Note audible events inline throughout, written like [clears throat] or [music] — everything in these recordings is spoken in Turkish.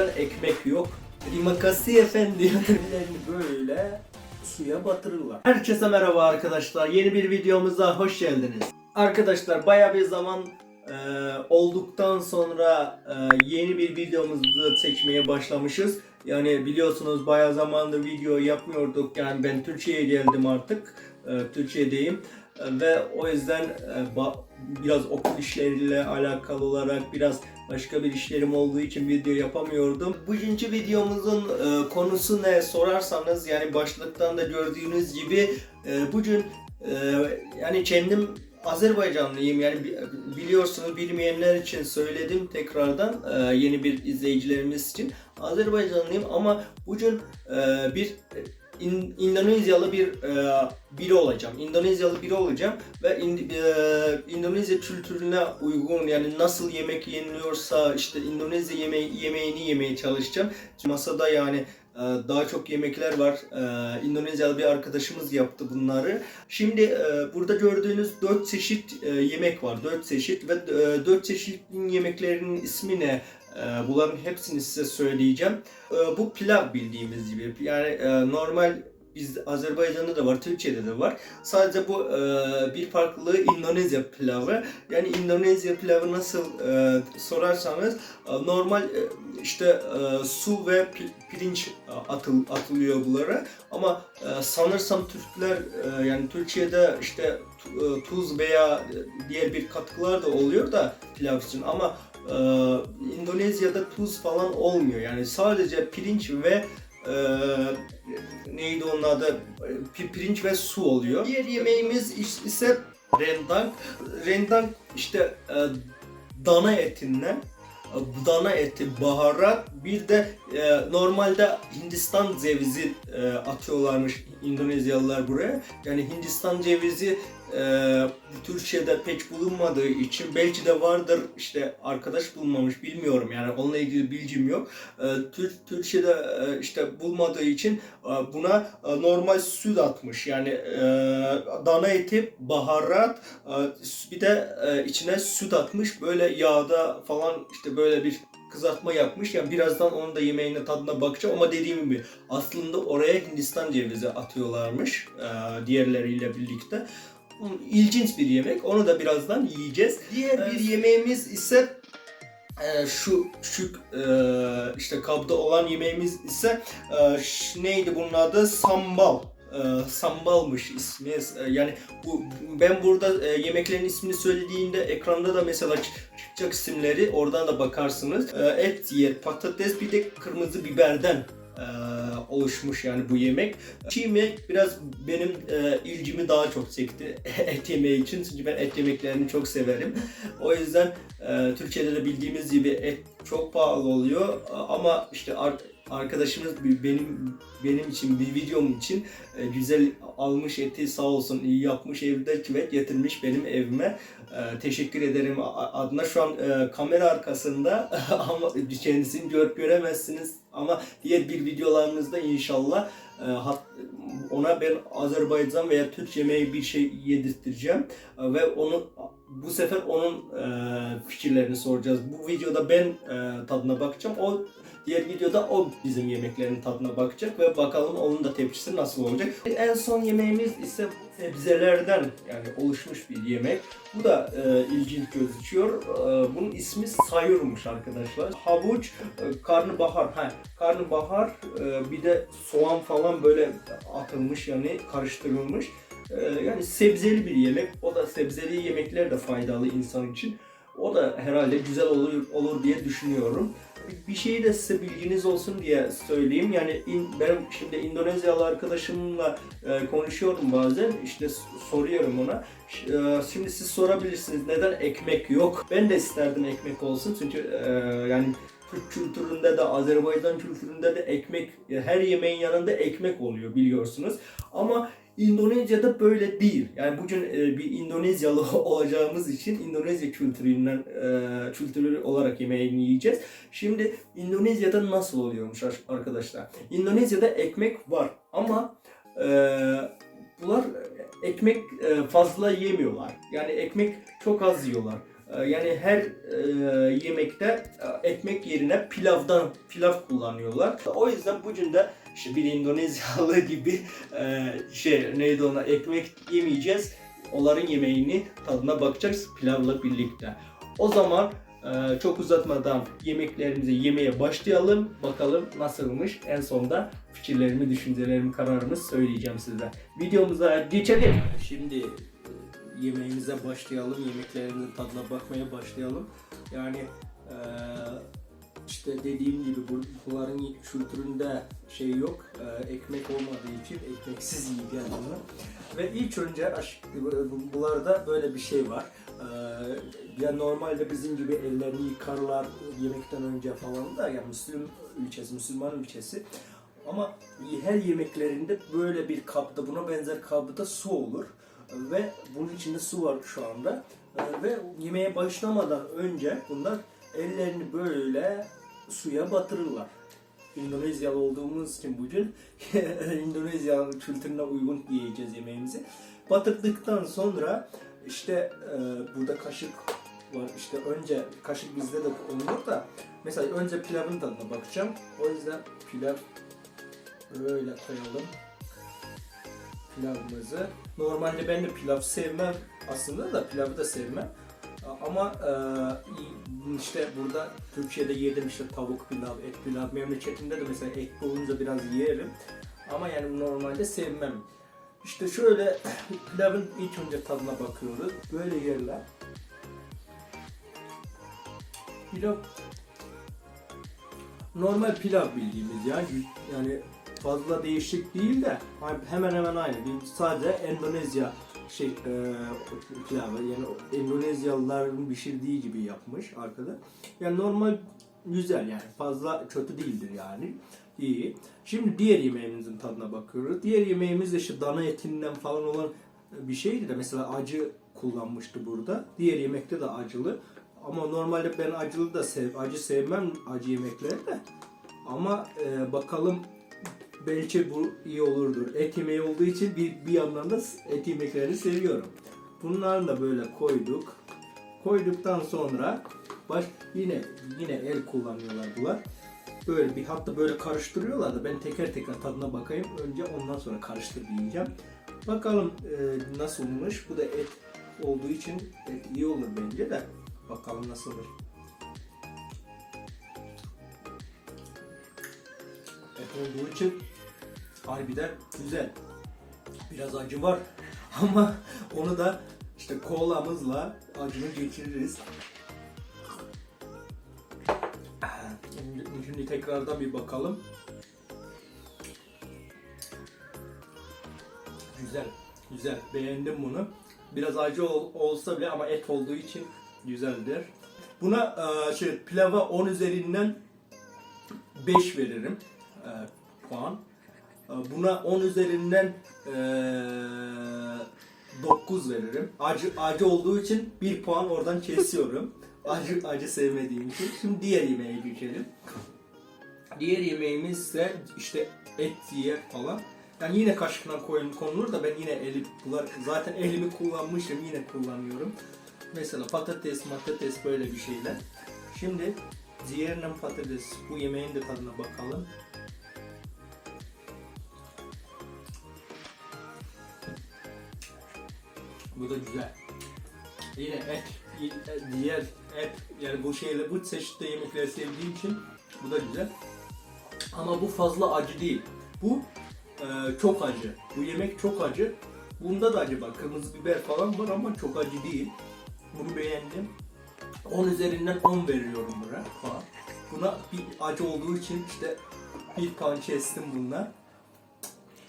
neden ekmek yok? Terima kasih efendi. Ellerini böyle suya batırırlar. Herkese merhaba arkadaşlar. Yeni bir videomuza hoş geldiniz. Arkadaşlar baya bir zaman e, olduktan sonra e, yeni bir videomuzu çekmeye başlamışız. Yani biliyorsunuz baya zamandır video yapmıyorduk. Yani ben Türkiye'ye geldim artık. E, Türkiye'deyim. Ve o yüzden e, biraz okul işleriyle alakalı olarak biraz başka bir işlerim olduğu için video yapamıyordum. Bugünkü videomuzun e, konusu ne sorarsanız yani başlıktan da gördüğünüz gibi e, bugün yani kendim Azerbaycanlıyım yani bi- biliyorsunuz bilmeyenler için söyledim tekrardan yeni bir izleyicilerimiz için Azerbaycanlıyım ama bugün bir İn- İndonezyalı bir e, biri olacağım. İndonezyalı biri olacağım ve in- e, İndonezya kültürüne uygun yani nasıl yemek yeniliyorsa işte Endonezya yemeği yemeğini yemeye çalışacağım. Masada yani e, daha çok yemekler var. E, İndonezyalı bir arkadaşımız yaptı bunları. Şimdi e, burada gördüğünüz 4 çeşit yemek var. 4 çeşit ve e, 4 çeşitin yemeklerinin ismi ne? E, bunların hepsini size söyleyeceğim. E, bu pilav bildiğimiz gibi. Yani e, normal biz Azerbaycan'da da var, Türkiye'de de var. Sadece bu e, bir farklılığı Endonezya pilavı. Yani Endonezya pilavı nasıl e, sorarsanız normal işte su ve pi- pirinç atıl, atılıyor bunlara. Ama sanırsam Türkler yani Türkiye'de işte tu- tuz veya diğer bir katkılar da oluyor da pilav için ama e, Endonezya'da tuz falan olmuyor. Yani sadece pirinç ve e, neydi onun adı? Pi- Pirinç ve su oluyor. Diğer yemeğimiz is- ise rendang. Rendang işte e, dana etinden e, dana eti, baharat, bir de e, normalde Hindistan cevizi e, atıyorlarmış Endonezyalılar buraya. Yani Hindistan cevizi e, Türkiye'de pek bulunmadığı için belki de vardır işte arkadaş bulmamış bilmiyorum yani onunla ilgili bilgim yok. E, Tür- Türkiye'de e, işte bulmadığı için e, buna e, normal süt atmış yani e, dana eti, baharat, e, bir de e, içine süt atmış böyle yağda falan işte böyle bir kızartma yapmış. Yani birazdan onun da yemeğine tadına bakacağım ama dediğim gibi aslında oraya Hindistan cevizi atıyorlarmış e, diğerleriyle birlikte. İlginç bir yemek. Onu da birazdan yiyeceğiz. Diğer bir yemeğimiz ise e, şu şu e, işte kabda olan yemeğimiz ise e, ş- neydi bunun adı? Sambal. E, sambalmış ismi. E, yani bu ben burada e, yemeklerin ismini söylediğinde ekranda da mesela çıkacak isimleri oradan da bakarsınız. E, et yer, patates bir de kırmızı biberden e, oluşmuş yani bu yemek. Çiğ yemek biraz benim e, ilgimi daha çok çekti [laughs] et yemeği için çünkü ben et yemeklerini çok severim. O yüzden e, Türkiye'de de bildiğimiz gibi et çok pahalı oluyor ama işte arkadaşımız benim benim için bir videom için e, güzel almış eti sağ olsun iyi yapmış evde ve getirmiş benim evime. E, teşekkür ederim adına şu an e, kamera arkasında [laughs] ama kendisini gör, göremezsiniz ama diğer bir videolarımızda inşallah ona ben Azerbaycan veya Türk yemeği bir şey yedirteceğim ve onu bu sefer onun fikirlerini soracağız. Bu videoda ben tadına bakacağım. O diğer videoda o bizim yemeklerin tadına bakacak ve bakalım onun da tepkisi nasıl olacak. En son yemeğimiz ise sebzelerden yani oluşmuş bir yemek. Bu da e, ilginç gözüküyor. E, bunun ismi sayurmuş arkadaşlar. Havuç, e, karnabahar, ha, karnabahar e, bir de soğan falan böyle atılmış yani karıştırılmış. E, yani sebzeli bir yemek. O da sebzeli yemekler de faydalı insan için. O da herhalde güzel olur olur diye düşünüyorum. Bir şeyi de size bilginiz olsun diye söyleyeyim. Yani in, ben şimdi Endonezyalı arkadaşımla e, konuşuyorum bazen. İşte soruyorum ona. E, şimdi siz sorabilirsiniz neden ekmek yok? Ben de isterdim ekmek olsun çünkü e, yani Türk kültüründe de Azerbaycan kültüründe de ekmek her yemeğin yanında ekmek oluyor biliyorsunuz. Ama Endonezya'da böyle değil. Yani bugün e, bir Endonezyalı [laughs] olacağımız için Endonezya kültüründen e, kültürü olarak yemeğini yiyeceğiz. Şimdi Endonezya'da nasıl oluyormuş ar- arkadaşlar? Endonezya'da ekmek var ama e, bunlar ekmek e, fazla yemiyorlar. Yani ekmek çok az yiyorlar. E, yani her e, yemekte e, ekmek yerine pilavdan pilav kullanıyorlar. O yüzden bugün de işte bir Endonezyalı [laughs] gibi e, şey neydi ona ekmek yemeyeceğiz. Onların yemeğini tadına bakacağız pilavla birlikte. O zaman e, çok uzatmadan yemeklerimizi yemeye başlayalım. Bakalım nasılmış. En sonda fikirlerimi, düşüncelerimi, kararımı söyleyeceğim size. Videomuza geçelim. Şimdi yemeğimize başlayalım. Yemeklerimizin tadına bakmaya başlayalım. Yani e, işte dediğim gibi bu, bunların kültüründe şey yok. e, ekmek olmadığı için ekmeksiz yiyeceğiz bunu. Ve ilk önce bunlarda böyle bir şey var. Ee, ya normalde bizim gibi ellerini yıkarlar yemekten önce falan da ya Müslüm ülkesi, Müslüman ülkesi. Ama her yemeklerinde böyle bir kapta, buna benzer kapta su olur. Ve bunun içinde su var şu anda. Ee, ve yemeğe başlamadan önce bunlar ellerini böyle suya batırırlar. Endonezyalı olduğumuz için bugün [laughs] Endonezya kültürüne uygun yiyeceğiz yemeğimizi. Batırdıktan sonra işte e, burada kaşık var. İşte önce kaşık bizde de olunur da mesela önce pilavın tadına bakacağım. O yüzden pilav böyle koyalım. Pilavımızı. Normalde ben de pilav sevmem aslında da pilavı da sevmem. Ama e, işte burada Türkiye'de yedim işte tavuk pilav, et pilav. Memleketimde de mesela et olunca biraz yerim. Ama yani normalde sevmem. İşte şöyle [clears throat] pilavın ilk önce tadına bakıyoruz. Böyle yerler. Pilav normal pilav bildiğimiz ya. Yani fazla değişik değil de hemen hemen aynı. Sadece Endonezya şey e, pilavı yani Endonezyalıların pişirdiği gibi yapmış arkada. Yani normal güzel yani fazla kötü değildir yani. İyi. Şimdi diğer yemeğimizin tadına bakıyoruz. Diğer yemeğimiz de işte dana etinden falan olan bir şeydi de mesela acı kullanmıştı burada. Diğer yemekte de acılı. Ama normalde ben acılı da sev, acı sevmem acı yemekleri de. Ama e, bakalım belki bu iyi olurdur. Et yemeği olduğu için bir, bir yandan da et yemeklerini seviyorum. Bunları da böyle koyduk. Koyduktan sonra baş yine yine el kullanıyorlar bunlar. Böyle bir hatta böyle karıştırıyorlar da ben teker teker tadına bakayım. Önce ondan sonra karıştır diyeceğim. Bakalım e, nasılmış. Bu da et olduğu için et iyi olur bence de. Bakalım nasıldır. Olduğu için harbiden güzel. Biraz acı var [laughs] ama onu da işte kolamızla acını geçiririz. Şimdi, tekrardan bir bakalım. Güzel, güzel. Beğendim bunu. Biraz acı ol- olsa bile ama et olduğu için güzeldir. Buna e, şey pilava 10 üzerinden 5 veririm e, puan. E, Buna 10 üzerinden e, 9 veririm. Acı acı olduğu için 1 puan oradan kesiyorum. [laughs] acı acı sevmediğim için. Şimdi diğer yemeğe geçelim. Diğer yemeğimiz ise işte et diye falan. Yani yine kaşıkla koyun konulur da ben yine bunlar zaten elimi kullanmışım yine kullanıyorum. Mesela patates, matates böyle bir şeyler. Şimdi diğerinden patates bu yemeğin de tadına bakalım. Bu da güzel. Yine et, diğer et yani bu şeyle bu çeşitli yemekleri sevdiğim için bu da güzel. Ama bu fazla acı değil. Bu e, çok acı. Bu yemek çok acı. Bunda da acı var. Kırmızı biber falan var ama çok acı değil. Bunu beğendim. 10 üzerinden 10 veriyorum buna. Falan. Buna bir acı olduğu için işte bir puan kestim bunlar.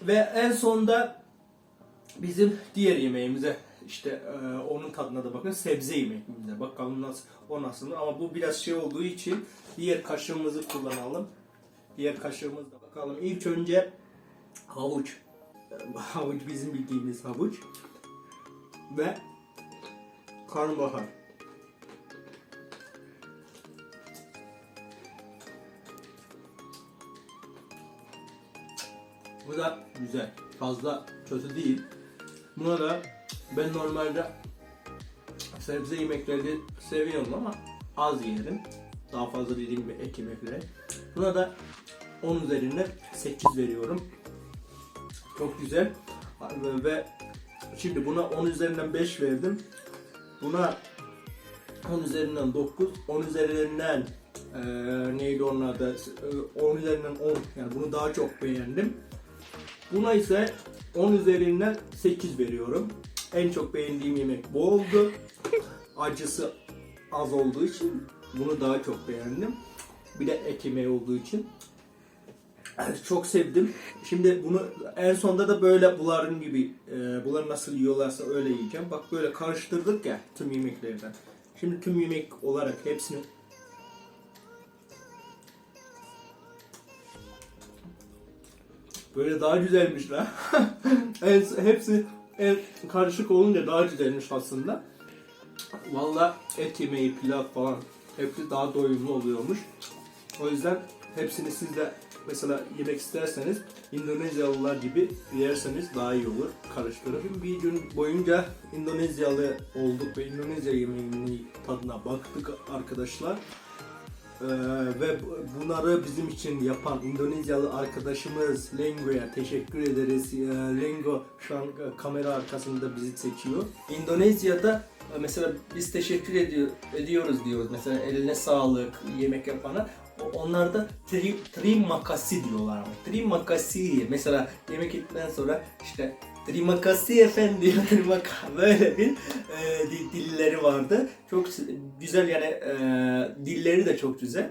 Ve en sonda bizim diğer yemeğimize işte e, onun tadına da bakın sebze yemeğimize bakalım nasıl o nasıl ama bu biraz şey olduğu için diğer kaşığımızı kullanalım. Diğer kaşığımızla bakalım. İlk önce havuç. [laughs] Havuç bizim bildiğimiz havuç. Ve karnabahar. Bu da güzel. Fazla kötü değil. Buna da ben normalde sebze yemekleri seviyorum ama az yerim. Daha fazla dediğim gibi et yemekleri. Buna da 10 üzerinden 8 veriyorum. Çok güzel. Ve şimdi buna 10 üzerinden 5 verdim. Buna 10 üzerinden 9, 10 üzerinden eee neydi onun adı? Eee, 10 üzerinden 10. Yani bunu daha çok beğendim. Buna ise 10 üzerinden 8 veriyorum. En çok beğendiğim yemek bu oldu. Acısı az olduğu için bunu daha çok beğendim. Bir de et yemeği olduğu için. Çok sevdim. Şimdi bunu en sonda da böyle buların gibi e, bunları nasıl yiyorlarsa öyle yiyeceğim. Bak böyle karıştırdık ya tüm yemeklerden. Şimdi tüm yemek olarak hepsini Böyle daha güzelmiş la. [laughs] en, hepsi en karışık olunca daha güzelmiş aslında. Valla et yemeği, pilav falan hepsi daha doyumlu oluyormuş. O yüzden hepsini siz de mesela yemek isterseniz İndonezyalılar gibi yerseniz daha iyi olur. Karıştırıp bir gün boyunca İndonezyalı olduk ve İndonezya yemeğinin tadına baktık arkadaşlar. Ee, ve bu- bunları bizim için yapan İndonezyalı arkadaşımız Lengo'ya teşekkür ederiz. Ee, Lengo şu an e, kamera arkasında bizi seçiyor. İndonezya'da e, mesela biz teşekkür ediyor, ediyoruz diyoruz. Mesela eline sağlık yemek yapana. O- Onlar da tri, terima kasih diyorlar. ama. Terima kasih. Mesela yemek yedikten sonra işte terima kasih efendi terima ka- böyle bir e, di- dilleri vardı. Çok güzel yani e, dilleri de çok güzel.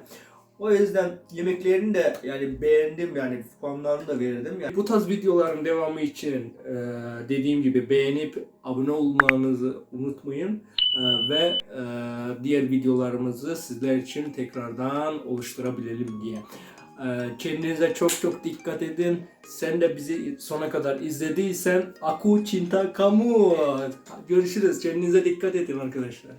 O yüzden yemeklerini de yani beğendim yani puanlarını da verdim. Yani bu tarz videoların devamı için e, dediğim gibi beğenip abone olmanızı unutmayın. E, ve e, diğer videolarımızı sizler için tekrardan oluşturabilelim diye. E, kendinize çok çok dikkat edin. Sen de bizi sona kadar izlediysen Aku Cinta Kamu. Görüşürüz. Kendinize dikkat edin arkadaşlar.